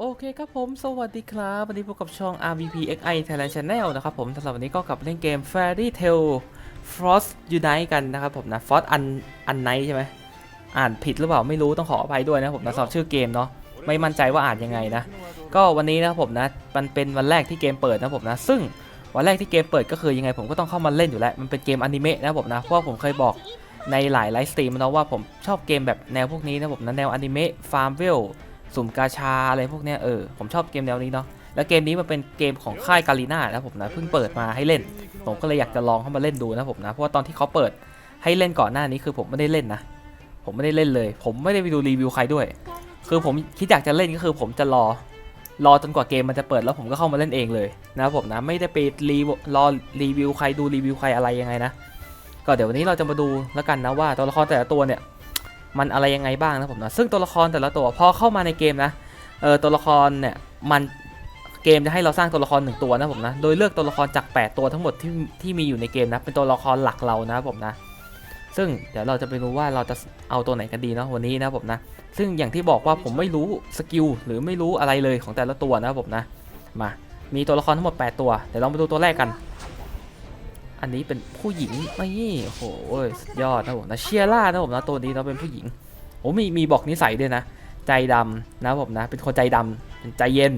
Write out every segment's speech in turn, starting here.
โอเคครับผม สวัสดีครับ วันนี้พบกับช่อง RVP XI Thailand Channel นะครับผมสำหรับวันนี้ก็กลับเล่นเกม Fairy Tail Frost Unite กันนะครับผมนะ Frost Un Unite ใช่ไหมอ่านผิดหรือเปล่าไม่รู้ต้องขออภัยด้วยนะผมนะสำหรับชื่อเกมเนาะไม่มั่นใจว่าอ่านยังไงนะ ก็วันนี้นะครับผมนะมันเป็นวันแรกที่เกมเปิดนะครับผมนะ ซึ่งวันแรกที่เกมเปิดก็คือยังไงผมก็ต้องเข้ามาเล่นอยู่แล้วมันเป็นเกมอนิเมะนะครับผมนะเพราะผมเคยบอกในหลายไลฟ์สตรีมนะว่าผมชอบเกมแบบแนวพวกนี้นะครับผมนะแนวอนิเมะฟาร์มเวล สุ่มกาชาอะไรพวกเนี้ยเออผมชอบเกมแนวนี้เนาะแล้วเกมนี้มันเป็นเกมของค่ายกาลีนานะผมนะเพิ่งเปิดมาให้เล่น ผมก็เลยอยากจะลองเข้ามาเล่นดูนะผมนะเพราะว่าตอนที่เขาเปิดให้เล่นก่อนหน้านี้คือผมไม่ได้เล่นนะ ผมไม่ได้เล่นเลย ผมไม่ได้ไปดูรีวิวใครด้วย คือผมคิดอยากจะเล่นก็คือ ผมจะรอรอจนกว่าเกมมันจะเปิดแล้วผมก็เข้ามาเล่นเองเลยนะครับผมนะไม่ได้ไปรีรอรีวิวใครดูรีวิวใครอะไรยังไงนะก็เดี๋ยววันนี้เราจะมาดูแล้วกันนะว่าตัวละครแต่ละตัวเนี่ย มันอะไรยังไงบ้างนะผมนะซึ่งตัวละครแต่ละตัวพอเข้ามาในเกมนะเออตัวละครเนี่ยมันเกมจะให้เราสร้างตัวละครหนึ่งตัวนะผมนะโดยเลือกตัวละครจาก 8 ตัวทั้งหมดที่ที่มีอยู่ในเกมนะเป็นตัวละครหลักเรานะผมนะซึ่งเดี๋ยวเราจะไปรู้ว่าเราจะเอาตัวไหนกันดีเนาะวันนี้นะผมนะ ซึ่งอย่างที่บอกว่าผมไม่รู้สกิลหรือไม่รู้อะไรเลยของแต่ละตัวนะผมนะ มา มีตัวละครทั้งหมด 8 ตัว เดี๋ยวเรามาดูตัวแรกกัน อันนี้เป็นผู้หญิงนี่โอ้โหสุดยอดนะผมนะเชียร่านะผมนะตัวนี้เราเป็นผู้หญิงโอ้มีมีบอกนิสัยด้วยนะ ใจดำนะผมนะ เป็นคนใจดำเป็นใจเย็น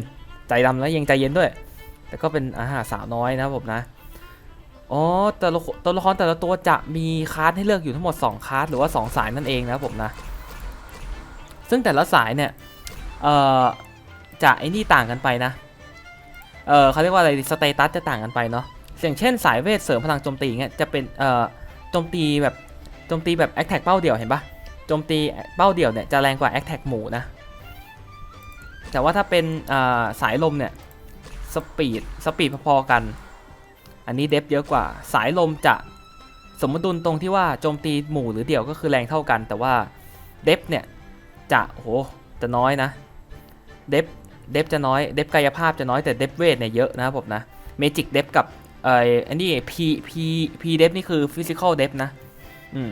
ใจดำแล้วยังใจเย็นด้วยแต่ก็เป็นอาหารสาวน้อยนะผมนะอ๋อแต่ละตัวละครแต่ละตัวจะมีคาร์ดให้เลือกอยู่ทั้งหมด 2คาร์ดหรือว่า 2 สายนั่นเองนะผมนะ ซึ่งแต่ละสายเนี่ยเอ่อจะไอ้นี่ต่างกันไปนะ เออเขาเรียกว่าอะไรสเตตัสจะต่างกันไปเนาะ อย่างเช่นสายเวทเสริมพลังโจมตีเงี้ยจะเป็นเอ่อโจมตีแบบโจมตีแบบแอคแท็กเป้าเดี่ยวเห็นปะโจมตีเป้าเดี่ยวเนี่ยจะแรงกว่าแอคแท็กหมูนะแต่ว่าถ้าเป็นสายลมเนี่ยสปีดสปีดพอๆกัน อันนี้เดฟเยอะกว่าสายลมจะสมดุลตรงที่ว่าโจมตีหมู่หรือเดี่ยวก็คือแรงเท่ากัน แต่ว่าเดฟเนี่ยจะโอ้โหจะน้อยนะเดฟเดฟจะน้อยเดฟกายภาพจะน้อยแต่เดฟเวทเนี่ยเยอะนะครับผมนะเมจิกเดฟกับ เอ่อันนี้พีพีพีเดฟนี่คือฟิสิกอลเดฟนะ อืม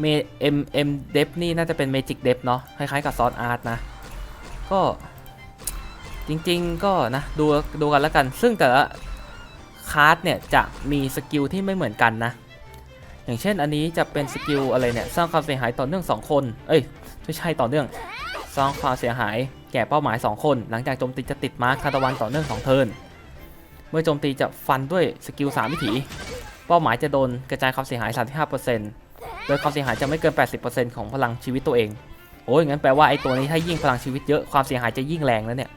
เมเอ็มเดฟนี่น่าจะเป็นเมจิกเดฟเนาะคล้ายๆกับซอสอาร์ตนะ ก็จริงๆก็นะ ดูดูกันแล้วกัน ซึ่งแต่ละคาร์ดเนี่ย จะมีสกิลที่ไม่เหมือนกันนะ อย่างเช่นอันนี้จะเป็นสกิลอะไรเนี่ย สร้างความเสียหายต่อเนื่อง 2 คน เอ้ย ไม่ใช่ต่อเนื่อง สร้างความเสียหายแก่เป้าหมาย 2 คน หลังจากโจมตีจะติดมาร์คทาตะวันต่อเนื่อง 2 เทิร์น เมื่อโจมตีจะฟันด้วยสกิล3วิถี เป้าหมายจะโดนกระจายความเสียหาย 35%โดยความเสียหายจะไม่เกิน 80%ของพลังชีวิตตัวเอง โอ้ยงั้นแปลว่าไอ้ตัวนี้ถ้ายิ่งพลังชีวิตเยอะความเสียหายจะยิ่งแรงแล้วเนี่ย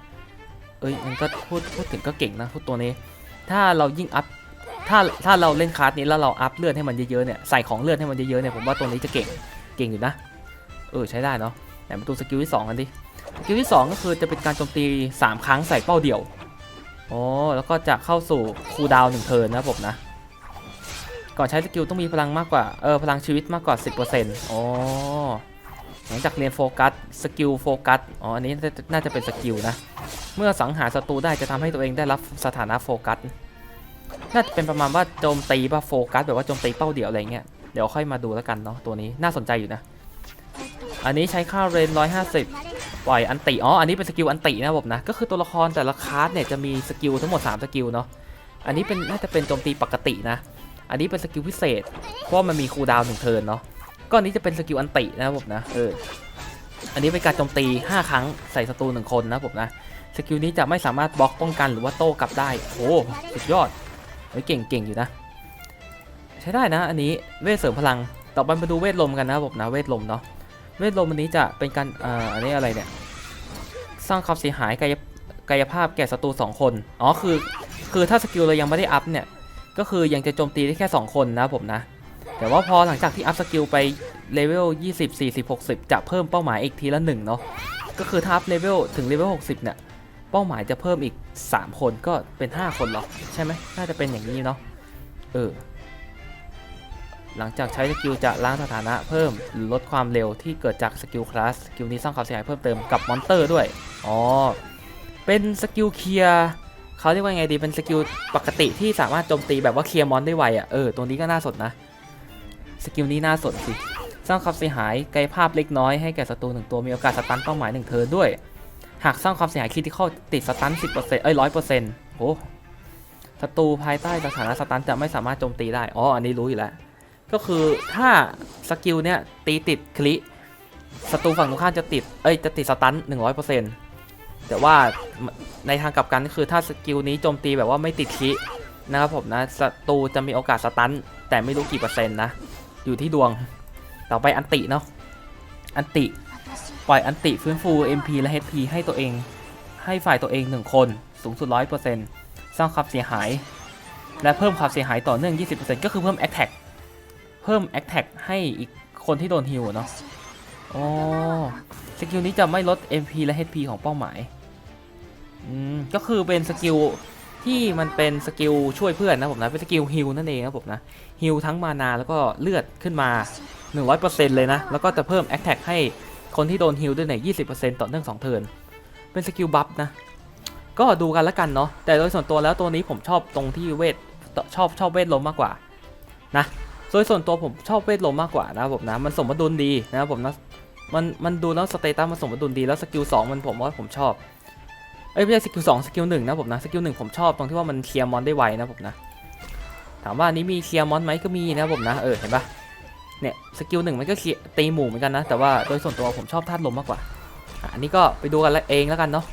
เอ้ยมันก็พูดพูดถึงก็เก่งนะพูดตัวนี้ ถ้าเรายิ่งอัพถ้าถ้าเราเล่นคาร์ดนี้แล้วเราอัพเลือดให้มันเยอะๆเนี่ยใส่ของเลือดให้มันเยอะๆเนี่ยผมว่าตัวนี้จะเก่งเก่งอยู่นะ เออใช้ได้เนาะไหนมาดูสกิลที่2กันดิสกิลที่ 2 ก็คือจะเป็นการโจมตี 3 ครั้งใส่เป้าเดี่ยว โอ๋อแล้วก็จะเข้าสู่คูลดาวน์หนึ่งเทิร์นนะผมนะ ก่อนใช้สกิลต้องมีพลังมากกว่า เออ พลังชีวิตมากกว่า 10%อ๋อหลังจากเรียนโฟกัส สกิลโฟกัส อ๋อ อันนี้น่าจะเป็นสกิลนะ เมื่อสังหารศัตรูได้จะทำให้ตัวเองได้รับสถานะโฟกัส น่าจะเป็นประมาณว่าโจมตีป่ะโฟกัสแบบว่าโจมตีเป้าเดี่ยวอะไรเงี้ย เดี๋ยวค่อยมาดูแล้วกันเนาะตัวนี้น่าสนใจอยู่นะ อันนี้ใช้ค่าเรน150 ปล่อยอันติอ๋ออันนี้เป็นสกิลอันตินะผมนะก็คือตัวละครแต่ละคลาสเนี่ยจะมีสกิลทั้งหมด 3 สกิลเนาะอันนี้เป็นน่าจะเป็นโจมตีปกตินะ อันนี้เป็นสกิลพิเศษ เพราะมันมีคูลดาวน์หนึ่งเทิร์นเนาะก็อันนี้จะเป็นสกิลอันตินะผมนะเอออันนี้เป็นการโจมตี 5 ครั้งใส่ศัตรูหนึ่งคนนะผมนะสกิลนี้จะไม่สามารถบล็อกป้องกันหรือว่าโต้กลับได้โอ้สุดยอดเฮ้ยเก่งเก่งอยู่นะ ใช้ได้นะ อันนี้เวทเสริมพลังต่อไปมาดูเวทลมกันนะผมนะเวทลมเนาะ เวทลมอันนี้จะเป็นการอ่าอันนี้อะไรเนี่ย สร้างความเสียหายกายกายภาพแก่ศัตรู2 คน อ๋อคือ คือถ้าสกิลเรายังไม่ได้อัพเนี่ย ก็คือยังจะโจมตีได้แค่ 2 คนนะผมนะ แต่ว่าพอหลังจากที่อัพสกิลไปเลเวล20 40 60 จะเพิ่มเป้าหมายอีกทีละหนึ่งเนาะ ก็คือถ้าอัพเลเวลถึงเลเวล60 เนี่ย เป้าหมายจะเพิ่มอีก 3 คนก็เป็น 5 คนหรอ ใช่ไหมน่าจะเป็นอย่างนี้เนาะ เออ หลังจากใช้สกิลจะล้างสถานะเพิ่มหรือลดความเร็วที่เกิดจากสกิลคลาสสกิลนี้สร้างความเสียหายเพิ่มเติมกับมอนเตอร์ด้วย อ๋อ เป็นสกิลเคลียร์เขาเรียกว่าไงดีเป็นสกิลปกติที่สามารถโจมตีแบบว่าเคลียร์มอนได้ไวอะเออตัวนี้ก็น่าสนนะ สกิลนี้น่าสนสิ สร้างความเสียหายกายภาพเล็กน้อยให้แก่ศัตรูหนึ่งตัวมีโอกาสสตันเป้าหมายหนึ่งเทิร์นด้วย หากสร้างความเสียหายคริติคอลติดสตัน10%เอ้ย100%โอ้ศัตรูภายใต้สถานะสตันจะไม่สามารถโจมตีได้ อ๋อ อันนี้รู้อยู่แล้ว ก็คือถ้าสกิลเนี่ยตีติดคลิศัตรูฝั่งตรงข้ามจะติด เอ้ย จะติดสตัน100%แต่ว่าในทางกลับกันก็คือถ้าสกิลนี้โจมตีแบบว่าไม่ติดคลินะครับผมนะศัตรูจะมีโอกาสสตันแต่ไม่รู้กี่เปอร์เซ็นต์นะ อยู่ที่ดวง ต่อไปอันติเนาะ อันติ ปล่อยอันติฟื้นฟู MP และ HP ให้ตัวเอง ให้ฝ่ายตัวเอง 1 คน สูงสุด 100%สร้างความเสียหาย และเพิ่มความเสียหายต่อเนื่อง 20%ก็คือเพิ่ม Attack เพิ่ม Attack ให้อีกคนที่โดนฮิวเนาะอ๋อสกิลนี้จะไม่ลด MP และ HP ของเป้าหมาย อืม ก็คือเป็นสกิลที่มันเป็นสกิลช่วยเพื่อนนะผมนะ เป็นสกิลฮิลนั่นเองนะผมนะฮิลทั้งมานาแล้วก็เลือดขึ้นมา 100%เลยนะ แล้วก็จะเพิ่ม Attack ให้คนที่โดนฮิลด้วยเนี่ย20%ต่อเนื่อง2เทิร์นเป็นสกิลบัฟนะ ก็ดูกันแล้วกันเนาะแต่โดยส่วนตัวแล้วตัวนี้ผมชอบตรงที่เวทชอบชอบเวทลมมากกว่านะ ดยส่วนตัวผมชอบเวทลมมากกว่านะครับผมนะ มันสมดุลดีนะครับผมนะ มันมันดูแล้วสเตตัสมันสมดุลดีแล้วสกิล2มันผมว่าผมชอบ เอ้ยไม่ใช่สกิล2สกิล1นะผมนะสกิล1ผมชอบตรงที่ว่ามันเคลียร์มอนได้ไวนะผมนะ ถามว่านี้มีเคลียร์มอนไหมก็มีนะผมนะเออเห็นปะเนี่ยสกิลหนึ่งมันก็เคลียร์ตีหมู่เหมือนกันนะ แต่ว่าโดยส่วนตัวผมชอบธาตุลมมากกว่าอันนี้ก็ไปดูกันเองแล้วกันเนาะ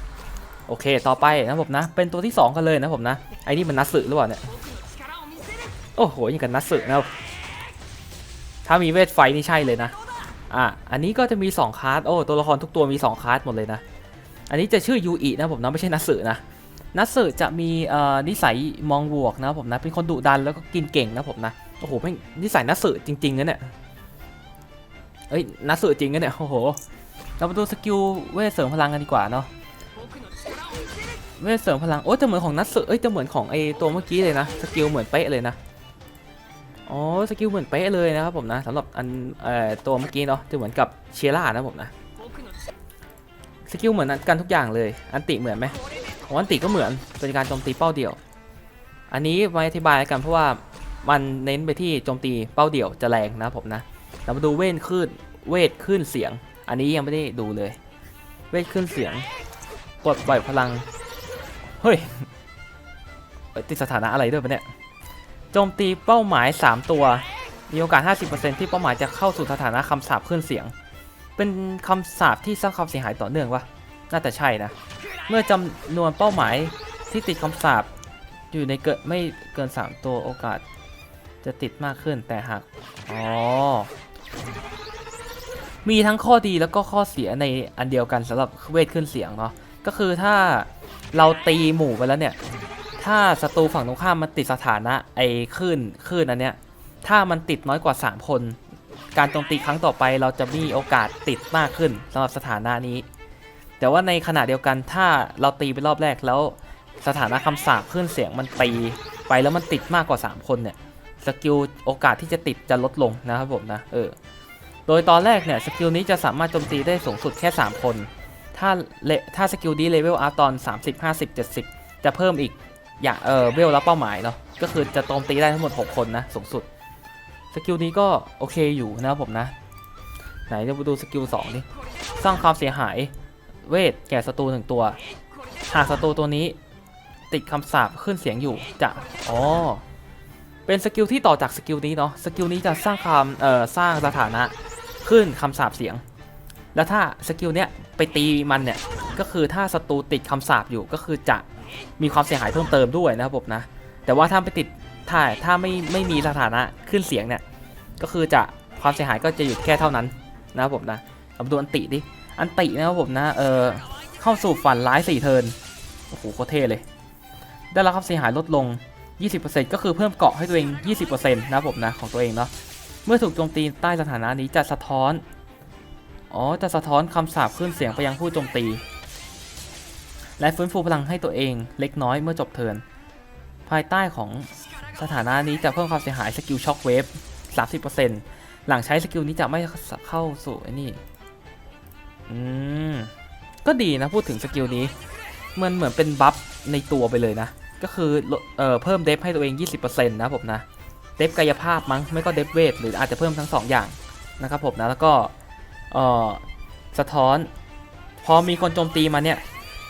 โอเค ต่อไปนะผมนะ เป็นตัวที่ 2 กันเลยนะผมนะ ไอ้นี่มันนัตสึหรือเปล่าเนี่ย โอ้โหอยังกันนัตสึนะครับ ถ้ามีเวทไฟนี่ใช่เลยนะ อะ อันนี้ก็จะมี 2คาร์ดโอ้ตัวละครทุกตัวมี 2คาร์ดหมดเลยนะ อันนี้จะชื่อยูอินะผมนะไม่ใช่นัตสึนะ นัตสึจะมีนิสัยมองบวกนะผมนะ เป็นคนดุดันแล้วก็กินเก่งนะผมนะ โอ้โหแม่งนิสัยนัตสึจริงๆนะเนี่ย เอ้ยนัตสึจริงนะเนี่ย โอ้โห เรามาดูสกิลเวทเสริมพลังกันดีกว่าเนาะ เวทเสริมพลัง โอ้จะเหมือนของนัตสึเอ้ยจะเหมือนของไอตัวเมื่อกี้เลยนะ สกิลเหมือนเป๊ะเลยนะ อ๋อสกิลเหมือนเป๊ะเลยนะครับผมนะสำหรับอันเอ่อตัวเมื่อกี้เนาะจะเหมือนกับเชียร่านะผมนะสกิลเหมือนกันทุกอย่างเลยอันติเหมือนไหมของอันติก็เหมือนเป็นการโจมตีเป้าเดี่ยว อันนี้ไว้อธิบายกันเพราะว่ามันเน้นไปที่โจมตีเป้าเดี่ยวจะแรงนะผมนะเรามาดูเวทคลื่นเวทคลื่นเสียง อันนี้ยังไม่ได้ดูเลย เวทคลื่นเสียงกดปล่อยพลังเฮ้ยติดสถานะอะไรด้วยปะเนี่ย โจมตีเป้าหมาย 3 ตัว มีโอกาส 50%ที่เป้าหมายจะเข้าสู่สถานะคำสาปคลื่นเสียง เป็นคำสาปที่สร้างความเสียหายต่อเนื่องวะน่าจะใช่นะ เมื่อจำนวนเป้าหมายที่ติดคำสาปอยู่ในเกิดไม่เกิน 3 ตัวโอกาส จะติดมากขึ้นแต่หากอ๋อมีทั้งข้อดีแล้วก็ข้อเสียในอันเดียวกันสำหรับเวทขึ้นเสียงเนาะก็คือถ้าเราตีหมู่ไปแล้วเนี่ย ถ้าศัตรูฝั่งตรงข้ามมันติดสถานะไอ้คลื่นคลื่นอันเนี้ย ถ้ามันติดน้อยกว่า 3 คน การโจมตีครั้งต่อไปเราจะมีโอกาสติดมากขึ้นสำหรับสถานะนี้ แต่ว่าในขณะเดียวกันถ้าเราตีไปรอบแรกแล้ว สถานะคำสาปคลื่นเสียงมันตีไปแล้วมันติดมากกว่า 3 คนเนี่ยสกิลโอกาสที่จะติดจะลดลงนะครับผมนะเออโดยตอนแรกเนี่ยสกิลนี้จะสามารถโจมตีได้สูงสุดแค่ 3 คน ถ้าเลถ้าสกิลนี้เลเวลอัพตอน 30 50 70 จะเพิ่มอีก อย่างเออเวลแล้วเป้าหมายเนาะก็คือจะโจมตีได้ทั้งหมด 6 คนนะสูงสุดสกิลนี้ก็โอเคอยู่นะครับผมนะ ไหนจะดูสกิล2นี่สร้างความเสียหายเวทแก่ศัตรูหนึ่งตัว หากศัตรูตัวนี้ ติดคำสาปขึ้นเสียงอยู่จะอ๋อเป็นสกิลที่ต่อจากสกิลนี้เนาะสกิลนี้จะสร้างความเอ่อสร้างสถานะขึ้นคำสาปเสียง แล้วถ้าสกิลเนี้ยไปตีมันเนี่ยก็คือถ้าศัตรูติดคำสาปอยู่ก็คือจะ มีความเสียหายเพิ่มเติมด้วยนะครับผมนะ แต่ว่าถ้าไปติดถ้าถ้าไม่ไม่มีสถานะขึ้นเสียงเนี่ยก็คือจะความเสียหายก็จะหยุดแค่เท่านั้นนะครับผมนะเอาดูอันติดิอันตินะครับผมนะเออเข้าสู่ฝันร้ายสี่เทินโอ้โหโคตรเท่เลย ได้รับความเสียหายลดลง 20%ก็คือเพิ่มเกาะให้ตัวเอง 20%นะครับผมนะของตัวเองเนาะเมื่อถูกโจมตีใต้สถานะนี้จะสะท้อน อ๋อ จะสะท้อนคำสาปขึ้นเสียงไปยังผู้โจมตี และฟื้นฟูพลังให้ตัวเองเล็กน้อยเมื่อจบเทิร์นภายใต้ของสถานะนี้จะเพิ่มความเสียหายสกิลช็อคเวฟ30%หลังใช้สกิลนี้จะไม่เข้าสู่ไอ้นี่อืมก็ดีนะพูดถึงสกิลนี้มันเหมือนเป็นบัฟในตัวไปเลยนะ ก็คือเอ่อเพิ่มเดฟให้ตัวเอง 20%นะผมนะ เดฟกายภาพมั้ง ไม่ก็เดฟเวท หรืออาจจะเพิ่มทั้ง 2 อย่างนะครับผมนะ แล้วก็เอ่อสะท้อน พอมีคนโจมตีมาเนี่ย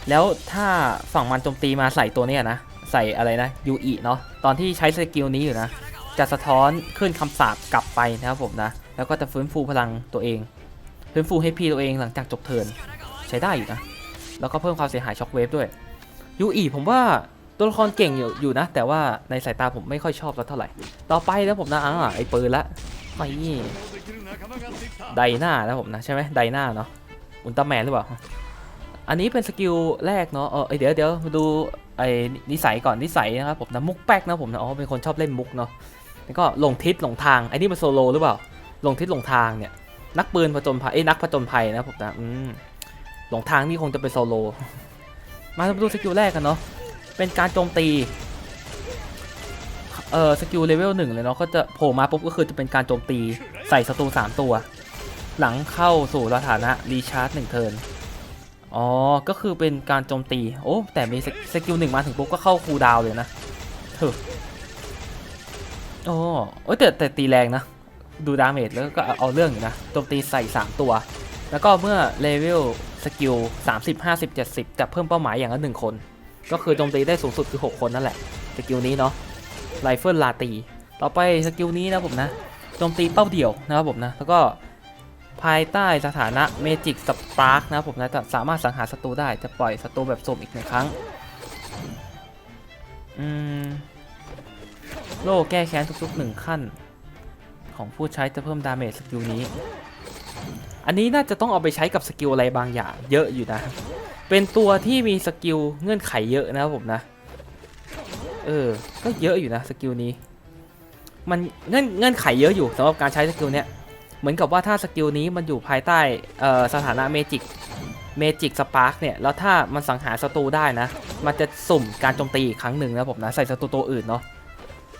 แล้วถ้าฝั่งมันโจมตีมาใส่ตัวเนี้ยนะ ใส่อะไรนะยูอีเนาะตอนที่ใช้สกิลนี้อยู่นะ จะสะท้อนขึ้นคำสาปกลับไปนะครับผมนะ แล้วก็จะฟื้นฟูพลังตัวเอง ฟื้นฟูให้พีตัวเองหลังจากจบเทิร์นใช้ได้อยู่นะ แล้วก็เพิ่มความเสียหายช็อคเวฟด้วยยูอีผมว่าตัวละครเก่งอยู่อยู่นะ แต่ว่าในสายตาผมไม่ค่อยชอบสักเท่าไหร่ ต่อไปแล้วผมนะอ่าไอปืนละไอ้ไดหน้านะผมนะใช่ไหมไดหน้าเนาะอุลตร้าแมนหรือเปล่า อันนี้เป็นสกิลแรกเนาะเออเดี๋ยวเดี๋ยวมาดูไอ้นิสัยก่อนนิสัยนะครับผมนะมุกแป๊กนะผมนะอ๋อเป็นคนชอบเล่นมุกเนาะแล้วก็หลงทิศหลงทางไอ้นี่มันโซโลหรือเปล่าหลงทิศหลงทางเนี่ยนักปืนผจญภัยเอ้ยนักผจญภัยนะผมนะอืมหลงทางนี่คงจะเป็นโซโลมาดูสกิลแรกกันเนาะเป็นการโจมตีเออสกิลเลเวลหนึ่งเลยเนาะก็จะโผล่มาปุ๊บก็คือจะเป็นการโจมตีใส่ศัตรูสามตัว หลังเข้าสู่สถานะรีชาร์จหนึ่งเทิร์น อ๋อ ก็คือเป็นการโจมตี โอ้ แต่มีสกิลหนึ่งมาถึงปุ๊บก็เข้าคูดาวเลยนะเฮ้อโอ้โอ้ยแต่แต่ตีแรงนะ ดูดาเมจแล้วก็เอาเอาเรื่องอยู่นะ โจมตีใส่ 3 ตัว แล้วก็เมื่อเลเวลสกิล30 50 70 จะเพิ่มเป้าหมายอย่างละหนึ่งคน ก็คือโจมตีได้สูงสุดคือ 6 คนนั่นแหละ สกิลนี้เนาะ ไรเฟิลลาตี ต่อไปสกิลนี้นะผมนะ โจมตีเป้าเดี่ยวนะครับผมนะ แล้วก็ ภายใต้สถานะเมจิกสปาร์กนะผมนะจะสามารถสังหารศัตรูได้จะปล่อยศัตรูแบบสุ่มอีกหนึ่งครั้ง อืม โล่แก้แค้นทุกๆหนึ่งขั้น ของผู้ใช้จะเพิ่มดาเมจสกิลนี้ อันนี้น่าจะต้องเอาไปใช้กับสกิลอะไรบางอย่าง เยอะอยู่นะ เป็นตัวที่มีสกิลเงื่อนไขเยอะนะครับผมนะ เออ ก็เยอะอยู่นะสกิลนี้ มันเงื่อนเงื่อนไขเยอะอยู่สำหรับการใช้สกิลเนี้ย เหมือนกับว่าถ้าสกิลนี้มันอยู่ภายใต้สถานะเมจิกเมจิกสปาร์กเนี่ย แล้วถ้ามันสังหารศัตรูได้นะ มันจะสุ่มการโจมตีอีกครั้งหนึ่งนะผมนะ ใส่ศัตรูตัวอื่นเนาะ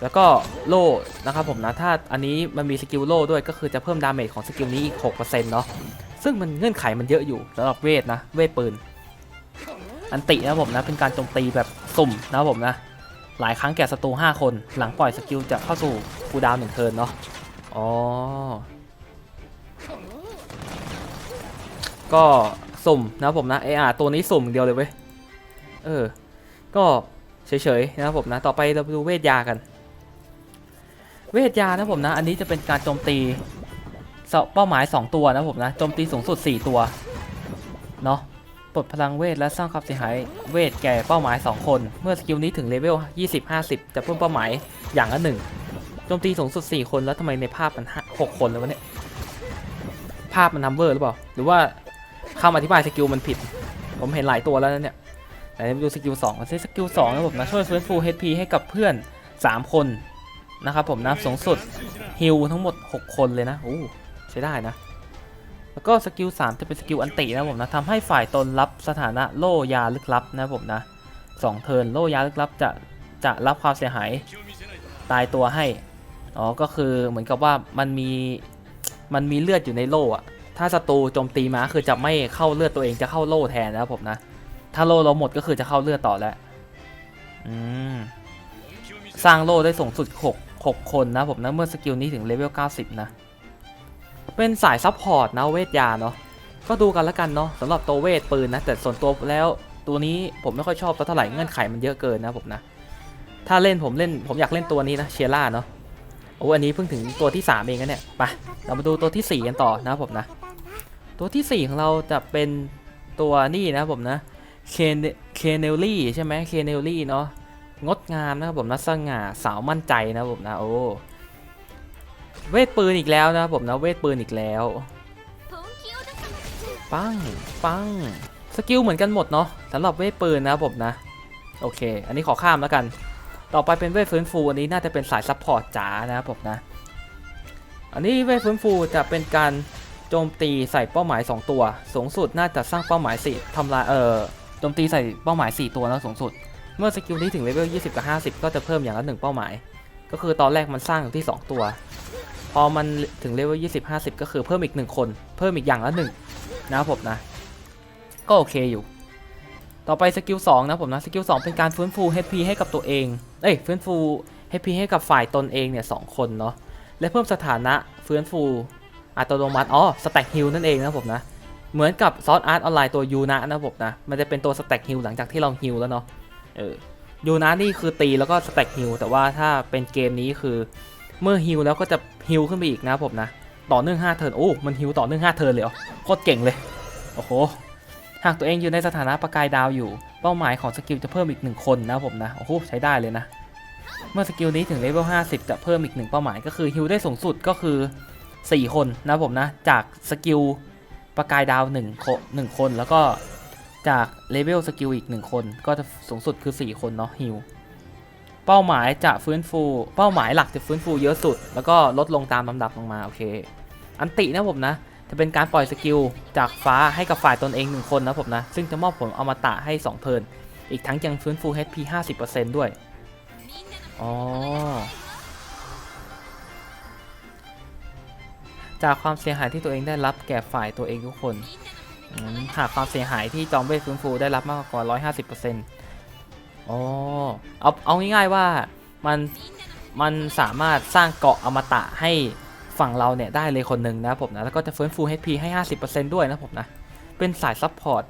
แล้วก็โล่นะครับผมนะ ถ้าอันนี้มันมีสกิลโล่ด้วยก็คือจะเพิ่มดาเมจของสกิลนี้อีก 6%เนาะซึ่งมันเงื่อนไขมันเยอะอยู่สำหรับเวทนะ เวทปืน อันตินะผมนะ เป็นการโจมตีแบบสุ่มนะผมนะ หลายครั้งแก่ศัตรู5คน หลังปล่อยสกิลจะเข้าสู่คูดาวน์หนึ่งเทิร์นเนาะอ๋อ ก็สุ่มนะครับผมนะเออาตัวนี้สุ่มเดียวเลยเว้ย เออ ก็เฉยๆนะครับผมนะ ต่อไปเราดูเวทยากัน เวทยานะผมนะ อันนี้จะเป็นการโจมตีเป้าหมาย 2 ตัวนะผมนะ โจมตีสูงสุด 4 ตัว เนาะปลดพลังเวทและสร้างความเสียหายเวทแก่เป้าหมาย 2 คน เมื่อสกิลนี้ถึงเลเวล 20-50 จะเพิ่มเป้าหมายอย่างละหนึ่งโจมตีสูงสุด 4 คนแล้วทำไมในภาพมันหกคนเลยวะเนี่ย ภาพมันนัมเบอร์หรือเปล่า หรือว่า คำอธิบายสกิลมันผิด ผมเห็นหลายตัวแล้วนะเนี่ยแต่ดูสกิล2กันซิสกิล2นะผมนะช่วยฟื้นฟู HP ให้กับเพื่อน 3 คนนะครับผมนะสูงสุดฮิลทั้งหมด 6 คนเลยนะโอ้ใช้ได้นะ แล้วก็สกิล3จะเป็นสกิลอันตินะผมนะทำให้ฝ่ายตนรับสถานะโล่ยาลึกลับนะผมนะสองเทิร์นโล่ยาลึกลับจะจะรับความเสียหายตายตัวให้ อ๋อ ก็คือเหมือนกับว่ามันมีมันมีเลือดอยู่ในโล่อะ ถ้าศัตรูโจมตีมาคือจะไม่เข้าเลือดตัวเองจะเข้าโล่แทนนะครับผมนะ ถ้าโล่เราหมดก็คือจะเข้าเลือดต่อแล้วอืมสร้างโล่ได้สูงสุด 6 6 คนนะผมนะเมื่อสกิลนี้ถึงเลเวล 90 นะ เป็นสายซัพพอร์ตนะเวทยาเนาะก็ดูกันล้วกันเนาะสำหรับตัวเวทปืนนะ แต่ส่วนตัวแล้วตัวนี้ผมไม่ค่อยชอบสักเท่าไหร่เงื่อนไขมันเยอะเกินนะผมนะ ถ้าเล่นผมเล่นผมอยากเล่นตัวนี้นะเชียร่าเนาะโอ้อันนี้เพิ่งถึงตัวที่ 3 เองนะเนี่ยไปเรามาดูตัวที่ 4 กันต่อนะครับผมนะ ตัวที่ 4 ของเราจะเป็นตัวนี่นะครับผมนะเคนเคเนลลี่ใช่ไหมเคเนลลี่เนาะงดงามนะครับผมนะสง่าสาวมั่นใจนะครับผมนะโอ้เวทปืนอีกแล้วนะครับผมนะเวทปืนอีกแล้วปังปังสกิลเหมือนกันหมดเนาะสำหรับเวทปืนนะครับผมนะโอเค อันนี้ขอข้ามแล้วกัน ต่อไปเป็นเวทฟื้นฟูอันนี้น่าจะเป็นสายซัพพอร์ตจ๋านะครับผมนะ อันนี้เวทฟื้นฟูจะเป็นการ โจมตีใส่เป้าหมาย 2 ตัว สูงสุดน่าจะสร้างเป้าหมาย4ทำลายเออโจมตีใส่เป้าหมาย 4 ตัวแล้วสูงสุด เมื่อสกิลนี้ถึงเลเวล20 กับ 50 ก็จะเพิ่มอย่างละหนึ่งเป้าหมาย ก็คือตอนแรกมันสร้างอยู่ที่ 2 ตัว พอมันถึงเลเวล20 50 ก็คือเพิ่มอีก 1 คน เพิ่มอีกอย่างละหนึ่งนะครับผมนะ ก็โอเคอยู่ ต่อไปสกิล2นะผมนะสกิล2เป็นการฟื้นฟู HP ให้กับตัวเอง เอ้ยฟื้นฟู HP ให้กับฝ่ายตนเองเนี่ยสองคนเนาะ และเพิ่มสถานะฟื้นฟู อัตโนมัติอ๋อสแต็กฮิลนั่นเองนะผมนะ เหมือนกับซอสอาร์ตออนไลน์ตัวยูนะนะผมนะ มันจะเป็นตัวสแต็กฮิลหลังจากที่เราฮิลแล้วเนาะเออยูนะนี่คือตีแล้วก็สแต็กฮิลแต่ว่าถ้าเป็นเกมนี้คือเมื่อฮิลแล้วก็จะฮิลขึ้นไปอีกนะผมนะ ต่อเนื่อง5เทิร์นโอ้มันฮิลต่อเนื่อง5เทิร์นเลยเหรอโคตรเก่งเลยโอ้โหหากตัวเองอยู่ในสถานะประกายดาวอยู่ เป้าหมายของสกิลจะเพิ่มอีกหนึ่งคนนะผมนะโอ้โหใช้ได้เลยนะ เมื่อสกิลนี้ถึงเลเวล50 จะเพิ่มอีกหนึ่งเป้าหมายก็คือฮิลได้สูงสุดก็คือ 4 คนนะผมนะ จากสกิลประกายดาว1คนหนึ่งคนแล้วก็จากเลเวลสกิลอีก 1 คน ก็จะสูงสุดคือ 4 คนเนาะฮิลเป้าหมายจะฟื้นฟู เป้าหมายหลักจะฟื้นฟูเยอะสุด แล้วก็ลดลงตามลำดับลงมาโอเค อันตินะผมนะ จะเป็นการปล่อยสกิลจากฟ้าให้กับฝ่ายตนเอง1คนนะครับผมนะ ซึ่งจะมอบผลอมตะให้ 2เทินอีกทั้งยังฟื้นฟู HP 50%ด้วย อ๋อ จากความเสียหายที่ตัวเองได้รับแก่ฝ่ายตัวเองทุกคน หากความเสียหายที่จอมเวทฟื้นฟูได้รับมากกว่า 150%อ๋อเอาเอาง่ายๆว่ามันมันสามารถสร้างเกาะอมตะให้ฝั่งเราเนี่ยได้เลยคนหนึ่งนะผมนะ แล้วก็จะฟื้นฟู HP ให้ 50%ด้วยนะผมนะ เป็นสายซับพอร์ต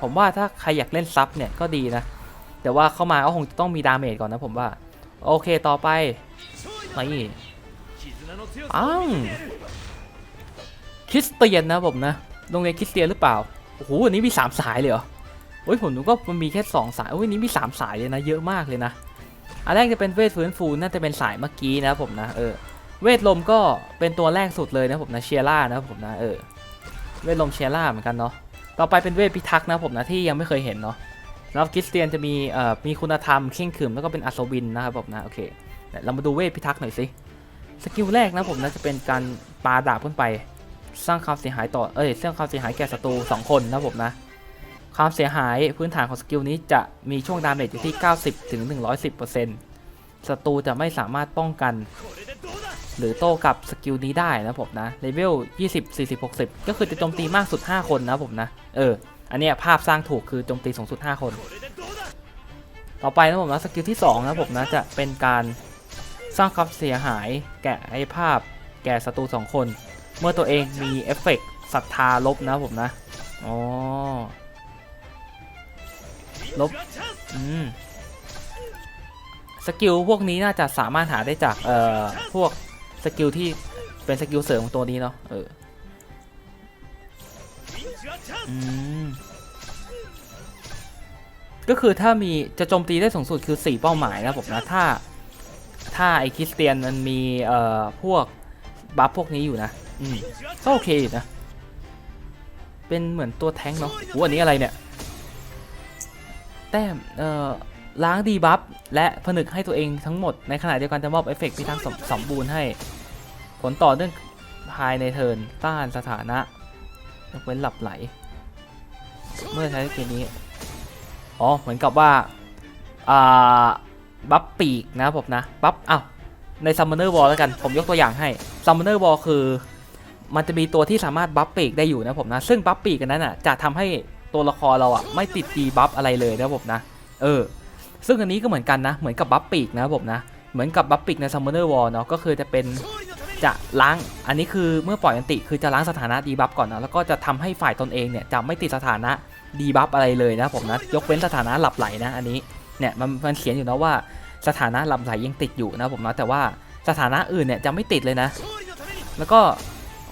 ผมว่าถ้าใครอยากเล่นซับเนี่ยก็ดีนะ แต่ว่าเข้ามาก็คงจะต้องมีดาเมจก่อนนะผมว่า โอเคต่อไปนี่ปัง คริสเตียนนะผมนะโรงเรียนคริสเตียนหรือเปล่าโอ้โหอันนี้มี 3 สายเลยเหรอโอ้ยผมนึกว่ามันมีแค่ 2 สายโอ้ยนี้มี 3 สายเลยนะเยอะมากเลยนะอันแรกจะเป็นเวทฟื้นฟูน่าจะเป็นสายเมื่อกี้นะผมนะเออเวทลมก็เป็นตัวแรกสุดเลยนะผมนะเชียร่านะผมนะเออเวทลมเชียร่าเหมือนกันเนาะต่อไปเป็นเวทพิทักษ์นะผมนะที่ยังไม่เคยเห็นเนาะแล้วคริสเตียนจะมีเอ่อมีคุณธรรมเข่งขรึมแล้วก็เป็นอัศวินนะครับผมนะโอเคเดี๋ยวเรามาดูเวทพิทักษ์หน่อยสิสกิลแรกนะผมนะจะเป็นการปาดาบขึ้นไป สร้างความเสียหายต่อ เอ้ยสร้างความเสียหายแก่ศัตรู2คนนะผมนะ ความเสียหายพื้นฐานของสกิลนี้จะมีช่วงดาเมจอยู่ที่ 90ถึง110%ศัตรูจะไม่สามารถป้องกัน หรือโต้กับสกิลนี้ได้นะผมนะ เลเวล 20 40 60 ก็คือจะโจมตีมากสุด 5 คนนะผมนะ เออ อันนี้ภาพสร้างถูกคือโจมตีสูงสุด 5 คน ต่อไปนะผมนะสกิลที่2นะผมนะจะเป็นการสร้างความเสียหายแก่ไอ้ภาพแก่ศัตรู2คน เมื่อตัวเองมีเอฟเฟกต์ศรัทธาลบนะผมนะ อ๋อ ลบ อืม สกิลพวกนี้น่าจะสามารถหาได้จาก เอ่อ พวกสกิลที่เป็นสกิลเสริมของตัวนี้เนาะ เออ อืม ก็คือถ้ามีจะโจมตีได้สูงสุดคือ 4 เป้าหมายนะผมนะ ถ้า ถ้าไอคริสเตียนมันมี เอ่อ พวกบัฟพวกนี้อยู่นะอืมก็โอเคนะ เป็นเหมือนตัวแท้งเนาะโอ้อันนี้อะไรเนี่ย แต้ม เอ่อ ล้างดีบัฟและผนึกให้ตัวเองทั้งหมด ในขณะเดียวกันจะมอบเอฟเฟกต์พิทักษ์สมสมบูรณ์ให้ ผลต่อเนื่องภายในเทิร์นต้านสถานะยกเว้นหลับไหล เมื่อใช้สกิลนี้ อ๋อ เหมือนกับว่า อ่า บัฟปีกนะผมนะ บัฟอ้าวใน Summoner Wall แล้วกัน ผมยกตัวอย่างให้ Summoner Wall คือ มันจะมีตัวที่สามารถบัฟปีกได้อยู่นะผมนะ ซึ่งบัฟปีกนั้นอะจะทำให้ตัวละครเราอะไม่ติดดีบัฟอะไรเลยนะผมนะ เออ ซึ่งอันนี้ก็เหมือนกันนะ เหมือนกับบัฟปีกนะผมนะ เหมือนกับบัฟปีกใน Summoner Wall เนาะ ก็คือจะเป็นจะล้าง อันนี้คือเมื่อปล่อยอันติคือจะล้างสถานะดีบัฟก่อนนะ แล้วก็จะทำให้ฝ่ายตนเองเนี่ยจะไม่ติดสถานะดีบัฟอะไรเลยนะผมนะ ยกเว้นสถานะหลับไหลนะ อันนี้ เนี่ยมันมันเขียนอยู่นะว่าสถานะหลับไหลยังติดอยู่นะผมนะ แต่ว่าสถานะอื่นเนี่ยจะไม่ติดเลยนะ แล้วก็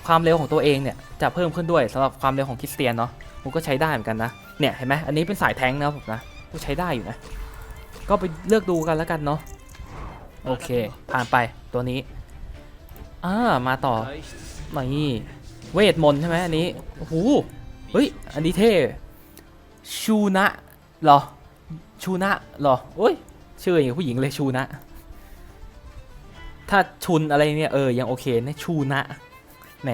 ความเร็วของตัวเองเนี่ยจะเพิ่มขึ้นด้วยสำหรับความเร็วของคริสเตียนเนาะมันก็ใช้ได้เหมือนกันนะเนี่ยเห็นไหมอันนี้เป็นสายแทงนะผมนะก็ใช้ได้อยู่นะ ก็ไปเลือกดูกันแล้วกันเนาะโอเค ผ่านไปตัวนี้อ่ามาต่อนี่เวทมนต์ใช่ไหมอันนี้โอ้โหเฮ้ยอันนี้เท่ชูนะเหรอชูนะเหรอโอ้ยชื่ออย่างกับผู้หญิงเลยชูนะ ถ้าชุนอะไรเนี่ยเออยังโอเคนะชูนะ แหม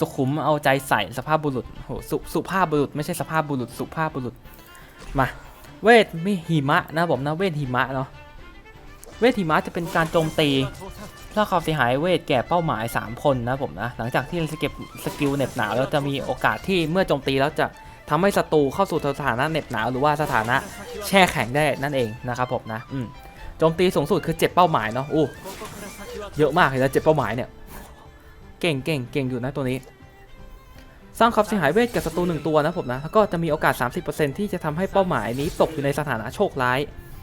สุขุมเอาใจใส่สภาพบุรุษโหสุสุภาพบุรุษไม่ใช่สภาพบุรุษ สุภาพบุรุษ มา เวทไม่หิมะนะผมนะเวทหิมะเนาะ เวทหิมะจะเป็นการโจมตีถ้าความเสียหายเวทแก่เป้าหมาย 3 คนนะผมนะ หลังจากที่สเก็บสกิลเหน็บหนาวแล้วจะมีโอกาสที่เมื่อโจมตีแล้วจะทำให้ศัตรูเข้าสู่สถานะเหน็บหนาวหรือว่าสถานะแช่แข็งได้นั่นเองนะครับผมนะ อืมโจมตีสูงสุดคือ 7 เป้าหมายเนาะอู้เยอะมากเลยนะเจ็ดเป้าหมายเนี่ย เก่งเก่งเก่งอยู่นะตัวนี้ สร้างความเสียหายเวทกับศัตรูหนึ่งตัวนะผมนะแล้วก็จะมีโอกาส 30%ที่จะทำให้เป้าหมายนี้ตกอยู่ในสถานะโชคร้าย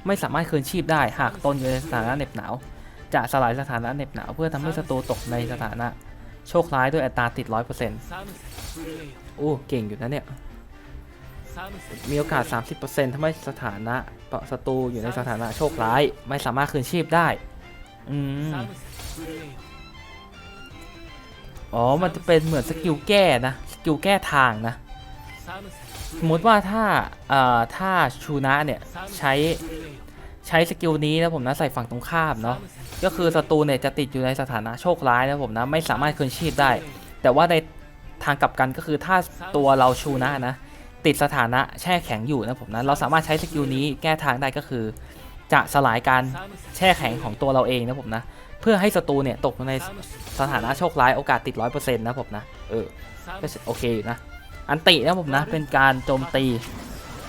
ไม่สามารถคืนชีพได้หากตนอยู่ในสถานะเหน็บหนาว จะสลายสถานะเหน็บหนาวเพื่อทำให้ศัตรูตกในสถานะโชคร้ายด้วยอัตราติด 100%โอ้เก่งอยู่นะเนี่ยมีโอกาส 30%ทำให้สถานะศัตรูอยู่ในสถานะโชคร้าย ไม่สามารถคืนชีพได้ อืม อ๋อ มันจะเป็นเหมือนสกิลแก้นะ สกิลแก้ทางนะ สมมติว่าถ้าเอ่อถ้าชูนะเนี่ยใช้ใช้สกิลนี้นะผมนะใส่ฝั่งตรงข้ามเนาะ ก็คือศัตรูเนี่ยจะติดอยู่ในสถานะโชคร้ายนะผมนะไม่สามารถคืนชีพได้ แต่ว่าในทางกลับกันก็คือถ้าตัวเราชูนะนะติดสถานะแช่แข็งอยู่นะผมนะเราสามารถใช้สกิลนี้แก้ทางได้ก็คือ จะสลายการแช่แข็งของตัวเราเองนะผมนะ เพื่อให้ศัตรูเนี่ยตกในสถานะโชคร้ายโอกาสติด100%นะผมนะ เออก็โอเคอยู่นะ อันตินะผมนะ เป็นการโจมตี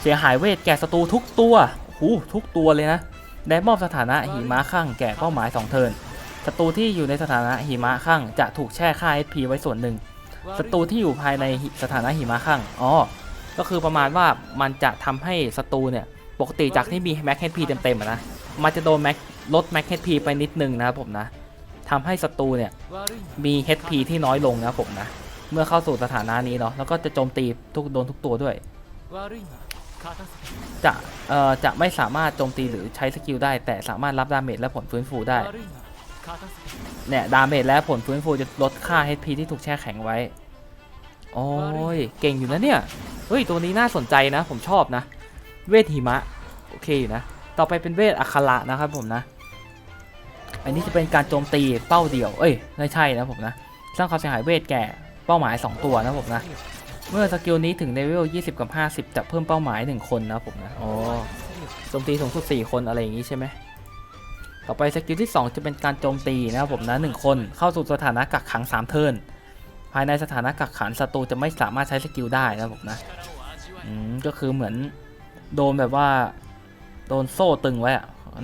เสียหายเวทแก่ศัตรูทุกตัวหูทุกตัวเลยนะได้มอบสถานะหิมะข้างแก่เป้าหมาย2เทิร์นศัตรูที่อยู่ในสถานะหิมะข้างจะถูกแช่ค่า HP ไว้ส่วนหนึ่งศัตรูที่อยู่ภายในสถานะหิมะข้างอ๋อก็คือประมาณว่ามันจะทำให้ศัตรูเนี่ย ปกติจากที่มีแม็กเฮดพีเต็มๆนะ มันจะโดนแม็กลดแม็กเฮดพีไปนิดนึงนะครับผมนะทำให้ศัตรูเนี่ยมีเฮดพีที่น้อยลงนะผมนะ เมื่อเข้าสู่สถานานี้เนาะ แล้วก็จะโจมตีทุกโดนทุกตัวด้วย จะเอ่อจะไม่สามารถโจมตีหรือใช้สกิลได้ แต่สามารถรับดาเมจและผลฟื้นฟูได้ เนี่ยดาเมจและผลฟื้นฟูจะลดค่า HP ที่ถูกแช่แข็งไว้ โอ้ย เก่งอยู่นะเนี่ย เฮ้ย ตัวนี้น่าสนใจนะ ผมชอบนะ เวทหิมะ โอเคอยู่นะ ต่อไปเป็นเวทอัคระนะครับผมนะ อันนี้จะเป็นการโจมตีเป้าเดี่ยว เอ้ย ไม่ใช่นะผมนะ สร้างความเสียหายเวทแก่เป้าหมาย 2 ตัวนะผมนะ เมื่อสกิลนี้ถึงเลเวล 20 กับ 50 จะเพิ่มเป้าหมาย 1 คนนะผมนะ อ๋อ โจมตีสูงสุด 4 คนอะไรอย่างนี้ใช่ไหมต่อไปสกิลที่ 2 จะเป็นการโจมตีนะครับผมนะ1คนเข้าสู่สถานะกักขัง 3 เทิร์นภายในสถานะกักขังศัตรูจะไม่สามารถใช้สกิลได้นะผมนะ อืม ก็คือเหมือน โดนแบบว่า โดนโซ่ตึงไว้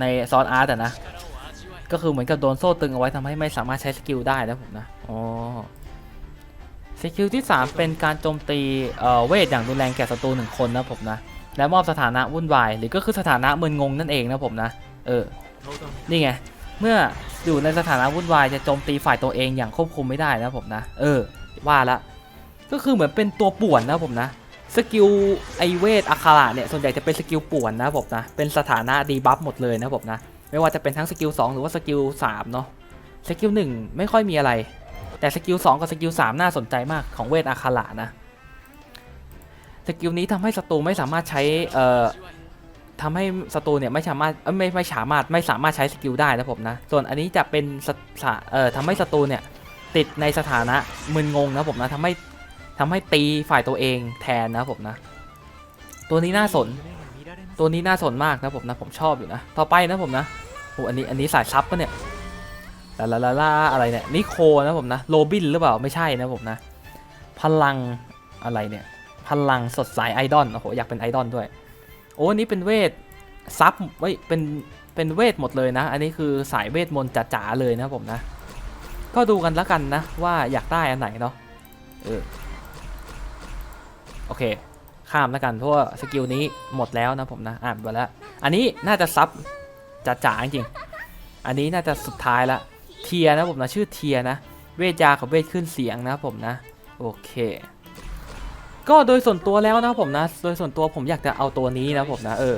ในซอนอาร์ตอะนะ ก็คือเหมือนกับโดนโซ่ตึงเอาไว้ทำให้ไม่สามารถใช้สกิลได้นะผมนะอ๋อสกิลที่ 3 เป็นการโจมตีเวทอย่างรุนแรงแก่ศัตรูหนึ่งคนนะผมนะ และมอบสถานะวุ่นวาย หรือก็คือสถานะมึนงงนั่นเองนะผมนะ เออ นี่ไง เมื่ออยู่ในสถานะวุ่นวายจะโจมตีฝ่ายตัวเองอย่างควบคุมไม่ได้นะผมนะ เออ ว่าละ ก็คือเหมือนเป็นตัวป่วนนะผมนะ สกิลไอเวทอาคาระเนี่ยส่วนใหญ่จะเป็นสกิลป่วนนะผมนะ เป็นสถานะดีบัฟหมดเลยนะผมนะ ไม่ว่าจะเป็นทั้งสกิล2หรือว่าสกิล3เนาะสกิล1ไม่ค่อยมีอะไร แต่สกิล2กับสกิล3น่าสนใจมากของเวทอาคาระนะสกิลนี้ทำให้ศัตรูไม่สามารถใช้เอ่อทำให้ศัตรูเนี่ยไม่สามารถไม่ไม่สามารถไม่สามารถใช้สกิลได้นะผมนะ ส่วนอันนี้จะเป็นสสะเอ่อทำให้ศัตรูเนี่ยติดในสถานะมึนงงนะผมนะทำให้ ทำให้ตีฝ่ายตัวเองแทนนะผมนะ ตัวนี้น่าสน ตัวนี้น่าสนมากนะผมนะผมชอบอยู่นะ ต่อไปนะผมนะโอ้อันนี้อันนี้สายซับก็เนี่ยลาลาลาลาอะไรเนี่ยนิโคนะผมนะโรบินหรือเปล่าไม่ใช่นะผมนะ พลังอะไรเนี่ยพลังสดใสไอดอลโอ้โหอยากเป็นไอดอลด้วย โอ้อันนี้เป็นเวทซับไว้เป็นเป็นเวทหมดเลยนะ อันนี้คือสายเวทมนต์จ๋าเลยนะผมนะ ก็ดูกันแล้วกันนะว่าอยากได้อันไหนเนาะเออ อเค ข้ามแล้วกันเพราะว่าสกิลนี้หมดแล้วนะผมนะอ่านไปแล้ว อันนี้น่าจะซับจ๋าจริง อันนี้น่าจะสุดท้ายละเทียนะผมนะชื่อเทียนะ เวทยากับเวทขึ้นเสียงนะผมนะ โอเค ก็โดยส่วนตัวแล้วนะผมนะ โดยส่วนตัวผมอยากจะเอาตัวนี้นะผมนะเออ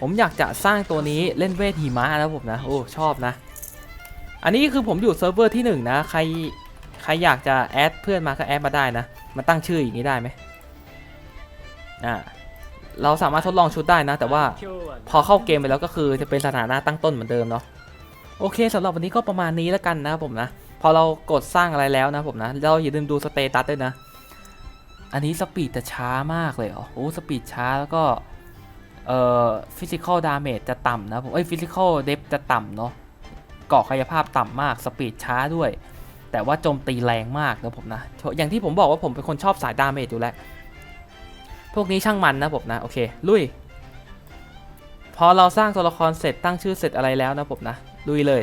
ผมอยากจะสร้างตัวนี้เล่นเวทหิมะนะผมนะโอ้ชอบนะ อันนี้คือผมอยู่เซิร์ฟเวอร์ที่หนึ่งนะใครใครอยากจะแอดเพื่อนมาก็แอดมาได้นะ มาตั้งชื่ออย่างนี้ได้ไหม่าเราสามารถทดลองชุดได้นะ แต่ว่าพอเข้าเกมไปแล้วก็คือจะเป็นสถานะตั้งต้นเหมือนเดิมเนาะโอเคสำหรับวันนี้ก็ประมาณนี้แล้วกันนะผมนะ พอเรากดสร้างอะไรแล้วนะผมนะ เราอย่าลืมดูสเตตัสด้วยนะ อันนี้สปีดจะช้ามากเลยอ๋อโอ้สปีดช้าแล้วก็เอ่อฟิสิกอลดาเมจจะต่ำนะผมเอ้ฟิสิกอลเดฟจะต่ำเนาะเกาะกายภาพต่ำมากสปีดช้าด้วย แต่ว่าโจมตีแรงมากนะผมนะ อย่างที่ผมบอกว่าผมเป็นคนชอบสายดาเมจอยู่แล้ว พวกนี้ช่างมันนะผมนะโอเคลุย พอเราสร้างตัวละครเสร็จตั้งชื่อเสร็จอะไรแล้วนะผมนะลุยเลย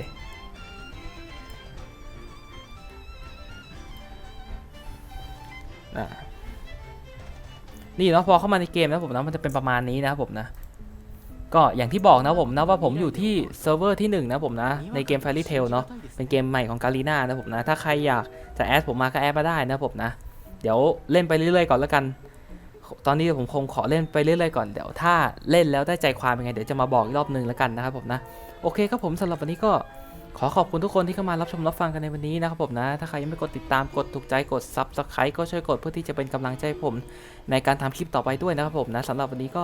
นี่เนาะพอเข้ามาในเกมนะผมนะมันจะเป็นประมาณนี้นะผมนะก็อย่างที่บอกนะผมนะว่าผมอยู่ที่เซิร์ฟเวอร์ที่หนึ่งนะผมนะในเกม Fairy Tail เนาะเป็นเกมใหม่ของกาลีนานะผมนะถ้าใครอยากจะแอดผมมาก็แอดมาได้นะผมนะ เดี๋ยวเล่นไปเรื่อยๆก่อนแล้วกัน ตอนนี้ผมคงขอเล่นไปเรื่อยๆก่อนเดี๋ยวถ้าเล่นแล้วได้ใจความเป็นไงเดี๋ยวจะมาบอกอีกรอบหนึงแล้วกันนะครับผมนะโอเคครับผมสำหรับวันนี้ก็ขอขอบคุณทุกคนที่เข้ามารับชมรับฟังกันในวันนี้นะครับผมนะ ถ้าใครยังไม่กดติดตามกดถูกใจกด Subscribe ก็ช่วยกดเพื่อที่จะเป็นกำลังใจผมในการทำคลิปต่อไปด้วยนะครับผมนะสำหรับวันนี้ก็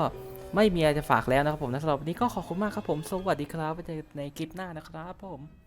ไม่มีอะไรจะฝากแล้วนะครับผมนะสำหรับวันนี้ก็ขอบคุณมากครับผม สวัสดีครับไว้เจอกันในคลิปหน้านะครับผม